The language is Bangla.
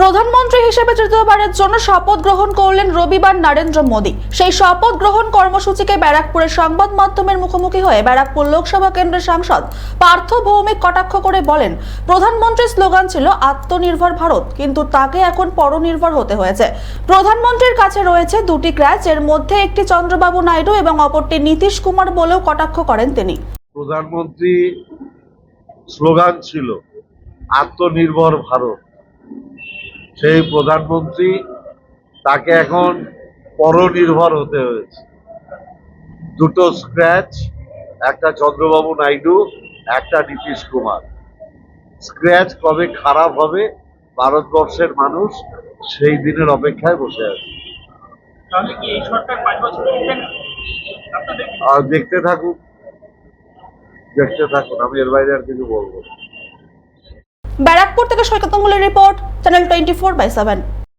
প্রধানমন্ত্রী হিসেবে তৃতীয়বারের জন্য শপথ গ্রহণ করলেন রবিবার নরেন্দ্র মোদী। সেই শপথ গ্রহণ কর্মসূচিকে ব্যারাকপুরের সংবাদ মাধ্যমের মুখোমুখি হয়ে ব্যারাকপুর লোকসভা কেন্দ্রের সাংসদ পার্থ ভৌমিক কটাক্ষ করে বলেন, প্রধানমন্ত্রীর স্লোগান ছিল আত্মনির্ভর ভারত, কিন্তু তাকে এখন পরনির্ভর হতে হয়েছে। প্রধানমন্ত্রীর কাছে রয়েছে দুটি ক্র্যাচ, এর মধ্যে একটি চন্দ্রবাবু নাইডু এবং অপরটি নীতিশ কুমার বলেও কটাক্ষ করেন তিনি। প্রধানমন্ত্রী স্লোগান ছিল, আত্মনির্ভর ভারত। সেই প্রধানমন্ত্রী তাকে এখন পরনির্ভর হতে হয়েছে। দুটো স্ক্র্যাচ একটা চন্দ্রবাবু নাইডু একটা নীতিশ কুমার। স্ক্র্যাচ কবে খারাপ হবে ভারতবর্ষের মানুষ সেই দিনের অপেক্ষায় বসে আছে। দেখতে থাকুন দেখতে থাকুন আমি এর বাইরে আর কিছু বলব না। ব্যারাকপুর থেকে Saikat report channel twenty four by seven